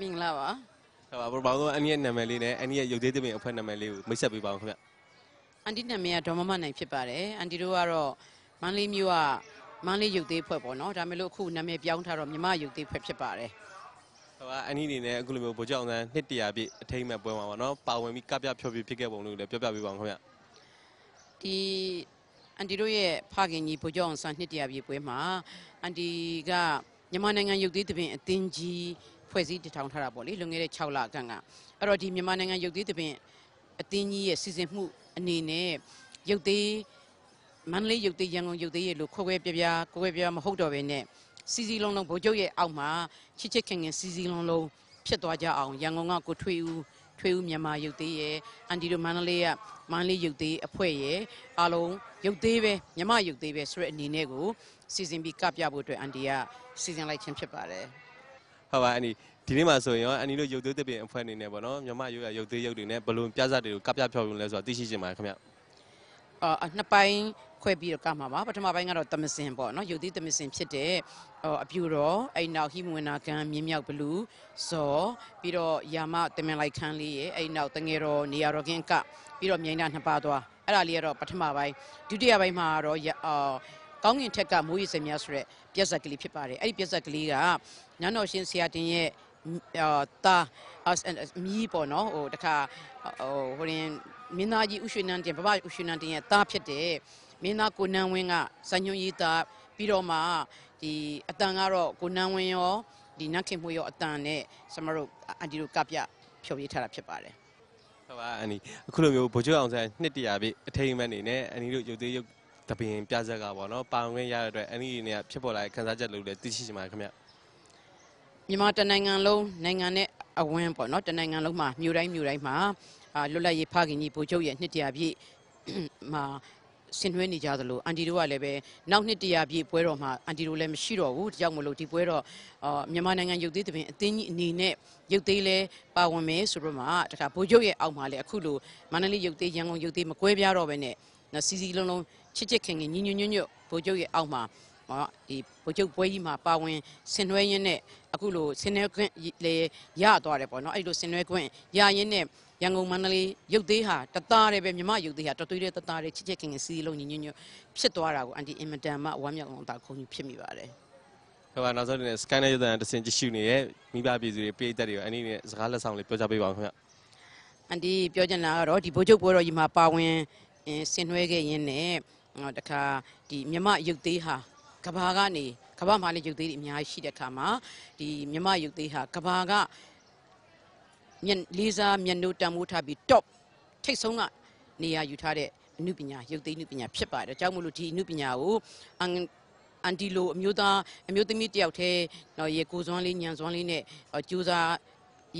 နီမင်္ဂလာပါမင်္ဂလာပါဟုတ်ပါဘုရားဆုံးအန်ဒီရဲ့နာမည်လေးနဲ့အန်ဒီရဲ့ရုပ်သေးသဖြင့်အဖွဲ့နာမည်လေးကိုမိတ်ဆက်ပေးပါဦးခင်ဗျအန်တီနာမည်ကဒေါ်မမနိုင်ဖြစ်ပါတယ်အန်တီတို့ကတော့မန်းလေးမျိုးကမန်းလေးရုပ်သေးဖွဲ့ပေါ့နော်ဒါမဲ့လို့အခုနာမည်ပြောင်းထားတော့မြမရုပ်သေးဖွဲ့ဖြစ်ပါတယ်ဟုတ်ပါအန်ဒီအနေနဲ့အခုလိုမျိုးဗိုလ်ချုပ်အောင်ဆန်းနှစ်တရာပြည့်အထိမ်းအမှတ်ပွဲမှာပေါ့နော်ပါဝင်ပြီးကပြဖြောပြဖြစ်ခဲ့ပုံလို့လည်းပြောပြပေးပါဦးခင်ဗျဒီအန်တီတို့ရဲ့ဖခင်ကြီးဗိုလ်ချုပ်အောင်ဆန်းနှစ်တရာပြည့်ပွဲမှာအန်တီကမြန်မာနိုင်ငံရုပ်သေးသဖြင့်အသင်းကြီး ဖွဲ့စည်းတည်ထောင်ထားတာပေါ့လေလွန်ခဲ့တဲ့6လခန့်ကအဲ့တော့ဒီမြန်မာနိုင်ငံရုပ်သေးသဖြင့်အသင်းကြီးရဲ့စီစဉ်မှုအနေနဲ့ရုပ်သေးမန္တလေးရုပ်သေးရန်ကုန်ရုပ်သေးရဲ့လို့ခွဲခွဲပြားပြားကိုယ်ခွဲပြားမဟုတ်တော့ဘဲနဲ့စီစီလုံးလုံးဗိုလ်ချုပ်ရဲ့အောက်မှာချစ်ချစ်ခင်ခင်စီစီလုံးလုံးဖြစ်သွားကြအောင်ရန်ကုန်ကကိုထွေဦးထွေဦးမြန်မာရုပ်သေးရဲ့အန်တီတို့မန္တလေးကမန္တလေးရုပ်သေးအဖွဲ့ရဲ့အားလုံးရုပ်သေးပဲမြမရုပ်သေးပဲဆိုတဲ့အနေနဲ့ကိုစီစဉ်ပြီးကပြဖို့အတွက်အန်တီကစီစဉ်လိုက်ခြင်းဖြစ်ပါတယ် ဟုတ်ပါအန်ဒီဒီနေ့မှာဆိုရင်ရောအန်ဒီတို့ရုပ်သေးသဖြင့်အဖွဲ့အနေနဲ့ပေါ့နော်မြန်မာရုပ်ရရုပ်သေးရုပ်တွေနဲ့ဘလုံးပြဇာတ်တွေကိုကပြဖြောပြလဲဆိုတော့သိရှိချင်ပါတယ်ခင်ဗျအာနှစ်ပိုင်းခွဲပြီးတော့ကမှာပါပထမပိုင်းကတော့တမစင်ပေါ့နော်ရုပ်သီးတမစင်ဖြစ်တဲ့အော်အပြူတော်အဲ့နောက်ဟိမဝနာကန်မြင်းမြောက်ဘလူးဇော်ပြီးတော့ယာမတမင်လိုက်ခန်းလေးရဲ့အဲ့နောက်တငယ်တော်နေရာတော်ကင်းကပြီးတော့မြိုင်တာနှစ်ပါးသွားအဲ့ဒါလေးကတော့ပထမပိုင်းဒုတိယပိုင်းမှာတော့ရအော် ကောင်းကင်ထက်ကမိုးရေစင်များဆိုတဲ့ပြက်ဆက်ကလေးဖြစ်ပါတယ်အဲ့ဒီပြက်ဆက်ကလေးကညောင်တော်ရှင်ဆရာတင်ရဲ့အာတာမီးပေါ့နော်ဟိုတခါဟိုဟိုရင်မင်းသားကြီးဥရွှေနန်းတင်ဘဘဥရွှေနန်းတင်ရဲ့သားဖြစ်တဲ့မင်းသားကိုနန်းဝင်းကစံညွှန်ရေးသားပြီးတော့မှဒီအတန်ကတော့ကိုနန်းဝင်းရောဒီနတ်ခင်မွေရောအတန်နဲ့စမတို့အန်တီတို့ကပြဖြောပြထားတာဖြစ်ပါတယ်ဟုတ်ပါအန်ဒီအခုလိုမျိုးဗိုလ်ချုပ်အောင်ဆန်းနှစ်တရာပြည့်အထိမ်းအမှတ်အနေနဲ့အန်ဒီတို့ရုပ်သေးရုပ် တပင်ပြဇာတ်ကပေါ့နော်ပါဝင်ရတဲ့အတွက်အန်ဒီအနေနဲ့ဖြစ်ပေါ်လာတဲ့ခန်းစားချက်လို့လည်းသိရှိချင်ပါတယ်ခင်ဗျမြန်မာတနိုင်ငံလုံးနိုင်ငံနဲ့အဝန်းပေါ့နော်တနိုင်ငံလုံးမှာမြို့တိုင်းမြို့တိုင်းမှာအာလွတ်လပ်ရေးဖခင်ကြီးဗိုလ်ချုပ်ရဲ့နှစ်တရာပြည့်မှာဆင်နွှဲနေကြသလိုအန်တီတို့ကလည်းပဲနောက်နှစ်တရာပြည့်ပွဲတော်မှာအန်တီတို့လည်းမရှိတော့ဘူးဒါကြောင့်မလို့ဒီပွဲတော်အာမြန်မာနိုင်ငံရုပ်သေးသဖြင့်အသင်းကြီးအနေနဲ့ရုပ်သေးလဲပါဝင်မယ်ဆိုတော့မှတခါဗိုလ်ချုပ်ရဲ့အောက်မှာလည်းအခုလိုမန္တလေးရုပ်သေးရန်ကုန်ရုပ်သေးမကွဲပြားတော့ပဲနဲ့နော် စီစီလုံးလုံးချစ်ချစ်ခင်ခင်ညီညွတ်ညွတ်ညွတ်ဗိုလ်ချုပ်ရဲ့အောက်မှာဟောဒီဗိုလ်ချုပ်ပွဲကြီးမှာပါဝင်ဆင်နွှဲရင်းနဲ့အခုလိုဆင်နွှဲခွင့်လေရသွားတယ်ပေါ့နော်အဲ့လိုဆင်နွှဲခွင့်ရရင်းနဲ့ရန်ကုန်မန္တလေးရုပ်သေးဟာတသားတယ်ပဲမြမရုပ်သေးဟာတသွေးတဲ့တသားတယ်ချစ်ချစ်ခင်ခင်စီးလုံးညီညွတ်ညွတ်ဖြစ်သွားတာကိုအန်တီအင်မတန်မှဝမ်းမြောက်အောင်တာခုံကြီးဖြစ်မိပါတယ်ဟုတ်ပါနောက်ဆုံးအနေနဲ့ scan နဲ့ရုပ်သံတဆင်ကြည့်ရှုနေတဲ့မိဘပြည်သူတွေပြည်သက်တွေကိုအန်ဒီနဲ့စကားလက်ဆောင်လေးပြောကြပေးပါဦးခင်ဗျအန်တီပြောချင်တာကတော့ဒီဗိုလ်ချုပ်ပွဲတော်ကြီးမှာပါဝင်အင်း ဆင်နွှဲခဲ့ရင်းနဲ့ဟောတခါဒီမြမရုပ်သေးဟာကဘာကနေကဘာမှာလည်းရုပ်သေးတွေအများကြီးရှိတဲ့ခါမှာဒီမြမရုပ်သေးဟာကဘာကမျက်လေးစားမျက်နှုတ်တံမိုးထားပြီး top ထိတ်ဆုံးကနေရာယူထားတဲ့အနုပညာရုပ်သိမ်းအနုပညာဖြစ်ပါတယ်။ဒါကြောင့်မို့လို့ဒီအနုပညာကိုအန်အန်တီလိုအမျိုးသားအမျိုးသမီးတယောက်တည်းတော့ရေကိုစွမ်းလေးညံစွမ်းလေးနဲ့အော်ကြိုးစား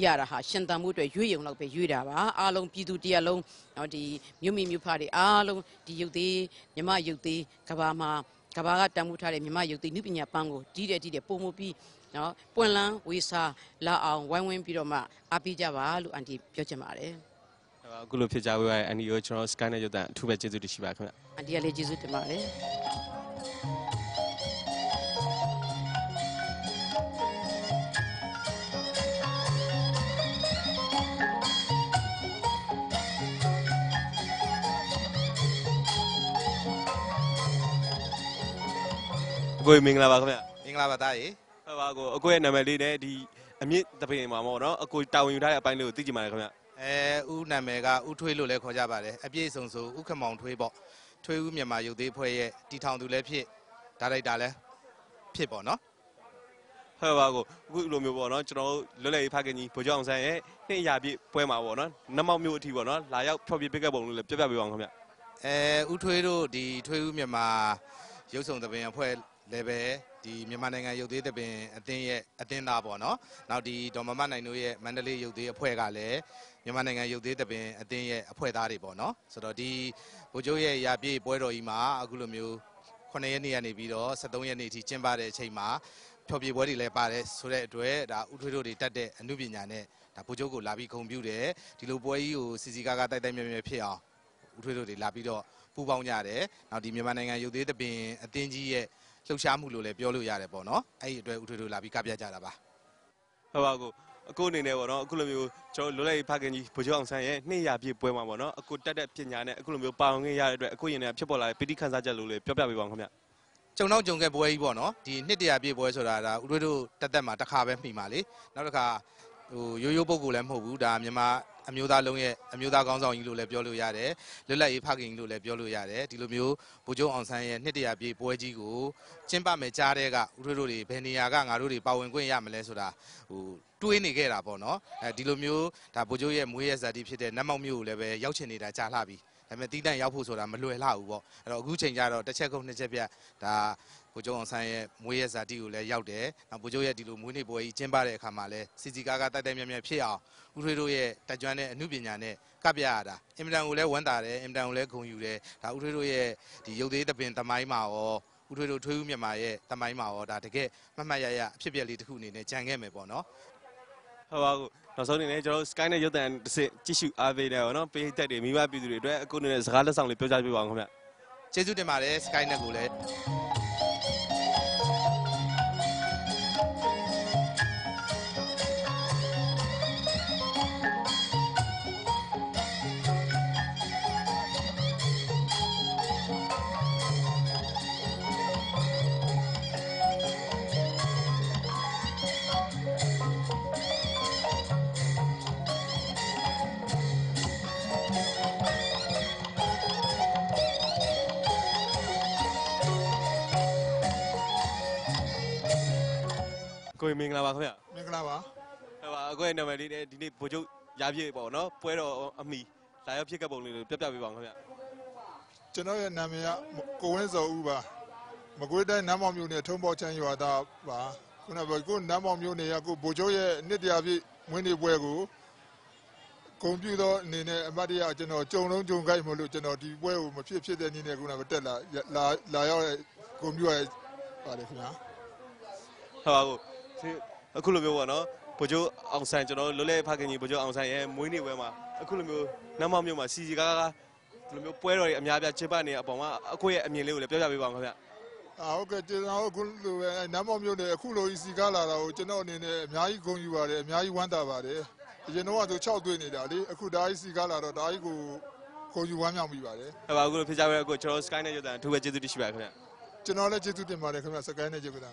ရတာဟာရှင်တန်မှုအတွက်ရွေ့ရုံလောက်ပဲရွေ့တာပါအားလုံးပြည်သူတရက်လုံးတော့ဒီမြို့မိမြို့ဖတွေအားလုံးဒီရုပ်သေးမြမရုပ်သေးကဘာမှာကဘာကတန်မှုထားတဲ့မြမရုပ်သေးနုပညာပန်းကိုကြီးတဲ့ကြီးတဲ့ပုံမှုပြီးနော်ပွင့်လန်းဝေစာလာအောင်ဝိုင်းဝန်းပြီးတော့မှအားပေးကြပါလို့အန်တီပြောချင်ပါတယ်ဟုတ်ပါအခုလိုဖြစ်ကြဝေးရတဲ့အန်ဒီကိုကျွန်တော် scan နဲ့ရုပ်သံအထူးပဲကျေးဇူးတင်ရှိပါခင်ဗျအန်တီကလည်းကျေးဇူးတင်ပါတယ် ကိုမင်္ဂလာပါခင်ဗျမင်္ဂလာပါသားရေဟုတ်ပါကိုအကိုရဲ့နာမည်လေးနဲ့ဒီအမြင့်တပင်မှာပေါ့နော်အကိုတာဝန်ယူထားတဲ့အပိုင်းလေးကိုသိကြပါရခင်ဗျအဲဥနာမည်ကဥထွေးလို့လည်းခေါ်ကြပါတယ်အပြည့်စုံဆိုဥခမောင်ထွေးပေါ့ထွေးဥမြန်မာရုပ်သေးဖွဲ့ရဲ့တီထောင်သူလည်းဖြစ်ဒါရိုက်တာလည်းဖြစ်ပေါ့နော်ဟုတ်ပါကိုအခုလိုမျိုးပေါ့နော်ကျွန်တော်တို့လွတ်လပ်ရေးဖခင်ကြီးဗိုလ်ချုပ်အောင်ဆန်းရဲ့နှစ်ရာပြည့်ပွဲမှာပေါ့နော်နမောက်မျိုးအထိပေါ့နော်လာရောက်ဖျော်ပြပေးခဲ့ပုံလို့လည်းပြပြပေးပါအောင်ခင်ဗျအဲဥထွေးတို့ဒီထွေးဥမြန်မာရုပ်ဆောင်သဘင်အဖွဲ့ လည်းပဲဒီမြန်မာနိုင်ငံရုပ်သေးသဘင်အသင်းရဲ့အသင်းသားပေါ့နော်နောက်ဒီဒေါ်မမနိုင်တို့ရဲ့မန္တလေးရုပ်သေးအဖွဲ့ကလည်းမြန်မာနိုင်ငံရုပ်သေးသဘင်အသင်းရဲ့အဖွဲ့သားတွေပေါ့နော်ဆိုတော့ဒီဗိုလ်ချုပ်ရဲ့ရာပြည့်ပွဲတော်ကြီးမှာအခုလိုမျိုး9ရက်နေ့ကနေပြီးတော့73ရက်နေ့အထိကျင်းပတဲ့အချိန်မှာဖျော်ဖြေပွဲတွေလည်းပါတယ်ဆိုတဲ့အတွက်ဒါဥထွေးတို့တွေတက်တဲ့အမှုပညာနဲ့ဒါဗိုလ်ချုပ်ကိုလာပြီးဂုဏ်ပြုတယ်ဒီလိုပွဲကြီးကိုစီစီကားကားတိုက်တိုက်မြဲမြဲဖြစ်အောင်ဥထွေးတို့တွေလာပြီးတော့ပူးပေါင်းကြတယ်နောက်ဒီမြန်မာနိုင်ငံရုပ်သေးသပင်အသင်းကြီးရဲ့ လှုပ်ရှားမှုလို့လည်းပြောလို့ရတယ်ပေါ့နော်အဲ့ဒီအတွက်ဥထွေးတို့လာပြီးကပြကြတာပါဟဟုတ်ပါကိုအခုအနေနဲ့ပေါ့နော်အခုလိုမျိုးကျွန်တော်လွတ်လပ်ရေးဖခင်ကြီးဗိုလ်ချုပ်အောင်ဆန်းရဲ့နှစ်ရာပြည့်ပွဲမှာပေါ့နော်အခုတက်တဲ့ပညာနဲ့အခုလိုမျိုးပါဝင်ခွင့်ရတဲ့အတွက်အခုရင်ထဲဖြစ်ပေါ်လာတဲ့ပဋိခန်းစားချက်လို့လည်းပြောပြပေးပါဦးခင်ဗျကြုံတော့ကြုံခဲ့ပွဲကြီးပေါ့နော်ဒီနှစ်တရာပြည့်ပွဲဆိုတာဒါဦးတို့တို့တက်တက်မှာတစ်ခါပဲမှီပါလေနောက်တစ်ခါ ဟိုရိုးရိုးပုံကူလည်းမဟုတ်ဘူးဒါမြန်မာအမျိုးသားလုံးရဲ့အမျိုးသားကောင်းဆောင်ကြီးလို့လည်းပြောလို့ရတယ်လွတ်လပ်ရေးဖခင်ကြီးလို့လည်းပြောလို့ရတယ်ဒီလိုမျိုးဗိုလ်ချုပ်အောင်ဆန်းရဲ့နှစ်တရာပြည့်ပွဲကြီးကိုကျင်းပမယ်ကြားတဲ့ကဦးတို့တို့တွေဘယ်နေရာကငါတို့တွေပါဝင်ခွင့်ရမလဲဆိုတာဟိုတွေးနေခဲ့တာပေါ့နော်အဲဒီလိုမျိုးဒါဗိုလ်ချုပ်ရဲ့မွေးရဇာတိဖြစ်တဲ့နတ်မောက်မျိုးကိုလည်းပဲရောက်ချင်နေတာကြားလှပြီဒါပေမဲ့တီးတန့်ရောက်ဖို့ဆိုတာမလွယ်လှဘူးပေါ့အဲ့တော့အခုချိန်ကျတော့တစ်ချက်ကုန်နှစ်ချက်ပြတ်ဒါ ဗိုလ်ချုပ်အောင်ဆန်းရဲ့မွေးရဇာတိကိုလည်းရောက်တယ်။နောက်ဗိုလ်ချုပ်ရဲ့ဒီလိုမွေးနေ့ပွဲကြီးကျင်းပတဲ့အခါမှာလည်းစီစီကားကားတိုက်တိုက်မြတ်မြတ်ဖြစ်အောင်ဦးထွေးတို့ရဲ့တက်ကြွတဲ့အမှုပညာနဲ့ကပ်ပြရတာအင်မတန်ကိုလည်းဝမ်းသာတယ်အင်မတန်ကိုလည်းဂုဏ်ယူတယ်။ဒါဦးထွေးတို့ရဲ့ဒီရုပ်သေးသပင်တမိုင်းမှာရောဦးထွေးတို့ထွေးဦးမြန်မာရဲ့တမိုင်းမှာရောဒါတကယ်မှတ်မှတ်ရရအဖြစ်အပျက်လေးတစ်ခုအနေနဲ့ကြံခဲ့မယ်ပေါ့နော်။ဟုတ်ပါကိုနောက်ဆုံးအနေနဲ့ကျွန်တော် Sky နဲ့ရုပ်တံတစ်စစ်ကြည့်ရှုအားပေးနေပါတော့ပေးသက်တွေမိဘပြည်သူတွေအတွက်အခုအနေနဲ့စကားလက်ဆောင်လေးပြောကြားပေးပါဦးခင်ဗျကျေးဇူးတင်ပါတယ် Skynet ကိုလည်း ကိုယ်မင်္ဂလာပါခင်ဗျမင်္ဂလာပါဟုတ်ပါအခုရဲ့နာမည်လေးနဲ့ဒီနေ့ဗိုလ်ချုပ်ရပြည့်ပေါ့နော်ပွဲတော်အမီလာရောက်ဖြစ်ခဲ့ပုံလေးကိုပြပြပေးပါဦးခင်ဗျကျွန်တော်ရဲ့နာမည်ကကိုဝင်းစောဦးပါမကွေးတိုင်းနမ်းမောင်မြို့နယ်ထုံးပေါ်ချမ်းရွာသားပါခုနကပြောကိုနမ်းမောင်မြို့နယ်ကကိုဗိုလ်ချုပ်ရဲ့နှစ်တရာပြည့်မွေးနေ့ပွဲကိုဂုံပြူသောအနေနဲ့အမတ်တရကျွန်တော်ကြုံလုံးကြုံခိုက်မလို့ကျွန်တော်ဒီပွဲကိုမဖြစ်ဖြစ်တဲ့နည်းနဲ့ခုနကတက်လာလာလာရောက်တဲ့ဂုံပြူရပါတယ်ခင်ဗျာဟုတ်ပါကို အခုလိုမျိုးပေါ့နော်ဗိုလ်ချုပ်အောင်ဆန်းကျွန်တော်လွတ်လပ်ရေးဖခင်ကြီးဗိုလ်ချုပ်အောင်ဆန်းရဲ့မွေးနေ့ပွဲမှာအခုလိုမျိုးနမ်းမောက်မြို့မှာစီစီကားကားဒီလိုမျိုးပွဲတော်တွေအများပြကျင်းပနေတဲ့အပေါ်မှာအခုရဲ့အမြင်လေးကိုလည်းပြောပြပေးပါဦးခင်ဗျအာဟုတ်ကဲ့ကျွန်တော်အခုလိုပဲနမ်းမောင်မြို့နယ်အခုလိုကြီးစီကားလာတာကိုကျွန်တော်အနေနဲ့အများကြီးဂုဏ်ယူပါတယ်အများကြီးဝမ်းသာပါတယ်အရင်တော့ကဆို6တွေ့နေတာလေအခုဒါကြီးစီကားလာတော့ဒါကြီးကိုဂုဏ်ယူဝမ်းမြောက်မိပါတယ်ဟုတ်ပါအခုလိုဖြစ်ကြပါရအခုကျွန်တော် Sky နဲ့ရုပ်တံအထူးပဲကျေးဇူးတင်ရှိပါခင်ဗျကျွန်တော်လည်းကျေးဇူးတင်ပါတယ်ခင်ဗျစကိုင်းနဲ့ကျေးဇူးတ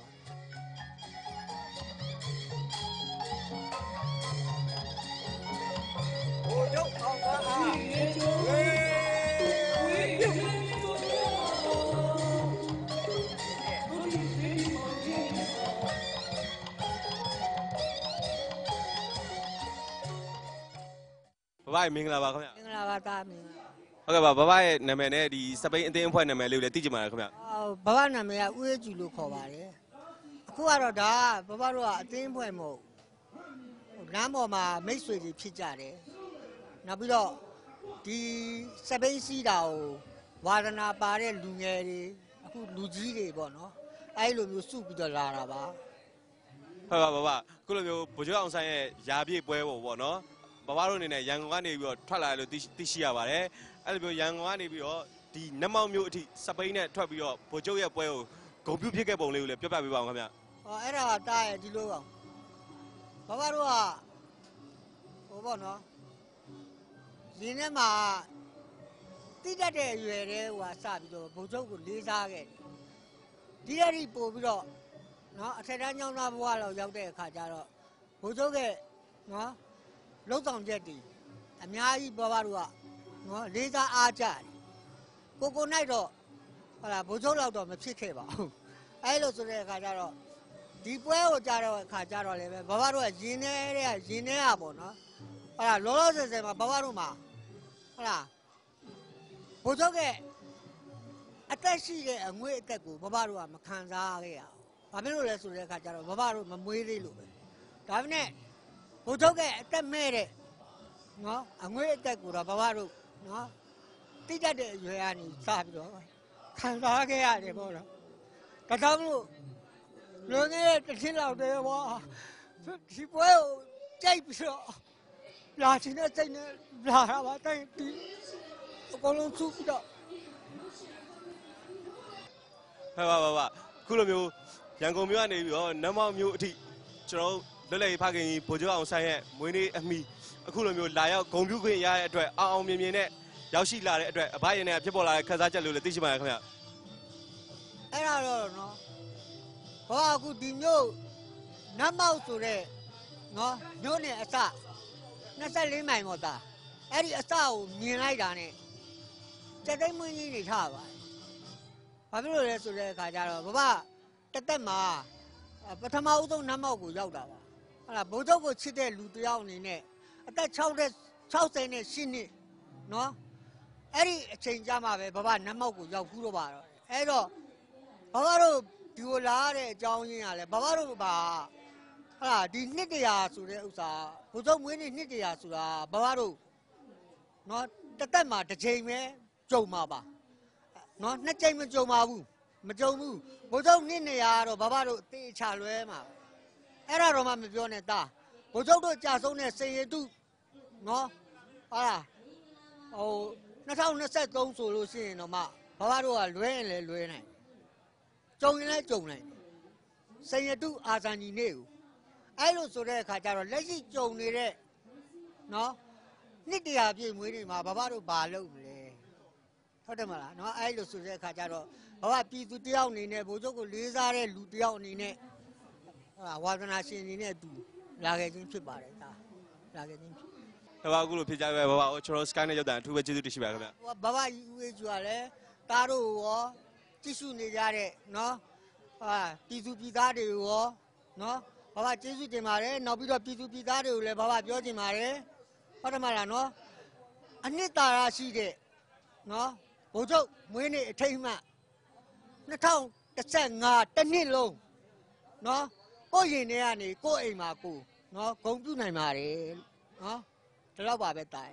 င်ပါဘဘမင်္ဂလာပါခင်ဗျမင်္ဂလာပါသားမင်္ဂလာဟုတ်ကဲ့ပါဘဘရဲ့နာမည်နဲ့ဒီစပိန်အသင်းအဖွဲ့နာမည်လေးကိုလည်းသိကြပါရခင်ဗျအော်ဘဘနာမည်ကဦးရဲကျူလို့ခေါ်ပါတယ်အခုကတော့ဒါဘဘတို့ကအသင်းဖွဲ့မဟုတ်ဟိုလမ်းပေါ်မှာမိတ်ဆွေတွေဖြစ်ကြတယ်နောက်ပြီးတော့ဒီစပိန်စီးတာကိုဝါဒနာပါတဲ့လူငယ်တွေအခုလူကြီးတွေပေါ့နော်အဲ့လိုမျိုးစုပြီးတော့လာတာပါဟုတ်ပါဘဘအခုလိုမျိုးဗိုလ်ချုပ်အောင်ဆန်းရဲ့ယာပြည့်ပွဲပေါ့ပေါ့နော် ဘဘတို့အနေနဲ့ရန်ကုန်ကနေပြီးတော့ထွက်လာတယ်လို့သိသိရှိရပါတယ်အဲ့လိုမျိုးရန်ကုန်ကနေပြီးတော့ဒီနတ်မောက်မြို့အထိစပိန်နဲ့ထွက်ပြီးတော့ဗိုလ်ချုပ်ရဲ့ပွဲကိုဂုံပြုဖြစ်ခဲ့ပုံလေးကိုလည်းပြောပြပေးပါဦးခင်ဗျဟောအဲ့ဒါကတားရဲ့ဒီလိုကောင်ဘဘတို့ကဟိုပေါ့နော်ဒီနေ့မှာတိတတ်တဲ့အရွယ်တဲ့ဟိုကစပြီးတော့ဘုံချုပ်ကိုလေးစားခဲ့တယ်ဒီရည်ပို့ပြီးတော့နော်အထက်တန်းကျောင်းသားဘဝလောက်ရောက်တဲ့အခါကျတော့ဘုံချုပ်ရဲ့နော် လုံဆောင်ချက်တွေအများကြီးဘဘတို့ကနော်လေးစားအားကြတယ်ကိုကိုနိုင်တော့ဟလာဘုံချုပ်လောက်တော့မဖြစ်ခဲ့ပါဘူးအဲ့လိုဆိုတဲ့အခါကျတော့ဒီပွဲကိုကြားတဲ့အခါကျတော့လည်းပဲဘဘတို့ကရင်းနေတဲ့ရင်းနေရပေါ့နော်ဟုတ်လားလောလောဆယ်ဆယ်မှာဘဘတို့မှာဟုတ်လားဘိုးချုပ်ကအသက်ရှိတဲ့အငွေ့အသက်ကိုဘဘတို့ကမခံစားခဲ့ရအောင်ဘာဖြစ်လို့လဲဆိုတဲ့အခါကျတော့ဘဘတို့မမွေးသေးလို့ပဲဒါပေမဲ့ ဘိုးချုပ်ကအသက်မဲ့တဲ့နော်အငွေ့အသက်ကိုတော့ဘဘတို့နော်တိတတ်တဲ့အရွယ်ကနေစပြီးတော့ခံစားခဲ့ရတယ်ပေါ့နော်ဒါကြောင့်မလို့လွန်ခဲ့တဲ့တစ်နှစ်လောက်တည်းကွာဒီပွဲကိုကြိုက်ပြီးတော့လာချင်တဲ့စိတ်နဲ့လာတာပါတိုင်းဒီအကုန်လုံးသူ့ပြီးတော့ဟုတ်ပါပါပါအခုလိုမျိုးရန်ကုန်မြို့ကနေပြီးတော့နတ်မောက်မြို့အထိကျွန်တော် လွတ်လပ်ရေးဖခင်ကြီးဗိုလ်ချုပ်အောင်ဆန်းရဲ့မွေးနေ့အမီအခုလိုမျိုးလာရောက်ဂုံပြုခွင့်ရတဲ့အတွက်အောင်အောင်မြင်မြင်နဲ့ရောက်ရှိလာတဲ့အတွက်အဘရင်နဲ့ဖြစ်ပေါ်လာတဲ့ခန်းစားချက်လို့လည်းသိရှိပါရခင်ဗျအဲ့ဒါတော့နော်ဘာအခုဒီမျိုးနတ်မောက်ဆိုတဲ့နော်မျိုးနဲ့အစ24မိုင်ပေါ့သားအဲ့ဒီအစကိုမြင်လိုက်တာနဲ့စက်သိမ်းမွင်းကြီးနေထားပါဘာဖြစ်လို့လဲဆိုတဲ့အခါကျတော့ဘဘတက်တက်မှာပထမဦးဆုံးနတ်မောက်ကိုရောက်တာပါ ဟုတ်လားဘိုးချုပ်ကိုချစ်တဲ့လူတစ်ယောက်အနေနဲ့အသက်60 60နဲ့8နှစ်နော်အဲ့ဒီအချိန်ကြမှာပဲဘဘနတ်မောက်ကိုရောက်ဘူးတော့ပါတော့အဲ့တော့ဘာဘာတို့ဒီကိုလာရတဲ့အကြောင်းရင်းကလည်းဘာဘာတို့ပါဟာလားဒီနှစ်တရာဆိုတဲ့ဥစ္စာဘုဇုံမွေးနေ့နှစ်တရာဆိုတာဘာဘာတို့နော်တစ်သက်မှာတစ်ချိန်ပဲကြုံမှာပါနော်နှစ်ချိန်မကြုံပါဘူးမကြုံဘူးဘုဇုံနှစ်နေရာကတော့ဘာဘာတို့အသေးချလွဲမှာ အဲ့ဒါတော့မှမပြောနဲ့တာဘုဇုံတို့ကြာဆုံးတဲ့စေရတုနော်ဟာလားဟို2023ဆိုလို့ရှိရင်တော့မှဘာဘာတို့ကလွဲရင်လည်းလွဲနိုင်ကြုံရင်လည်းကြုံနိုင်တယ်စင်ရတုအာဇာနည်နေ့ကိုအဲ့လိုဆိုတဲ့အခါကျတော့လက်ရှိကြုံနေတဲ့နော်နှစ်တရာပြည့်မွေးနေ့မှာဘာဘာတို့ဘာလုပ်မလဲဟုတ်တယ်မလားနော်အဲ့လိုဆိုတဲ့အခါကျတော့ဘာဘာပြည်သူတယောက်အနေနဲ့ဘိုးချုပ်ကိုလေးစားတဲ့လူတယောက်အနေနဲ့ဟာ ဝါသနာရှင်အနေနဲ့သူလာခဲ့ခြင်းဖြစ်ပါတယ်ဒါလာခဲ့ခြင်းဖြစ်။ဘာအခုလိုဖြစ်ကြပဲဘာဘာကျွန်တော် sky နဲ့ရောက်တာအထူးပဲကျေးဇူးတင်ရှိပါခင်ဗျဟိုဘဘယူဝေးကျူကလည်းတားတို့ရောကြည့်ရှုနေကြတဲ့နော်ဟာပြည်သူပြည်သားတွေရောနော်ဘဘကျေးဇူးတင်ပါတယ်နောက်ပြီးတော့ပြည်သူပြည်သားတွေကိုလည်းဘဘပြောချင်ပါတယ်ဟုတ်တယ်မလားနော်အနှစ်သာရရှိတဲ့နော်ဘုံချုပ်မွေးနေ့အထိတ်အမှတ်2015တစ်နှစ်လုံးနော် ကိုယ့်ရင်ထဲကနေကိုယ့်အိမ်မှာကိုယ်နော်ဂုံပြုနိုင်ပါတယ်နော်ဒီတော့ပါပဲတား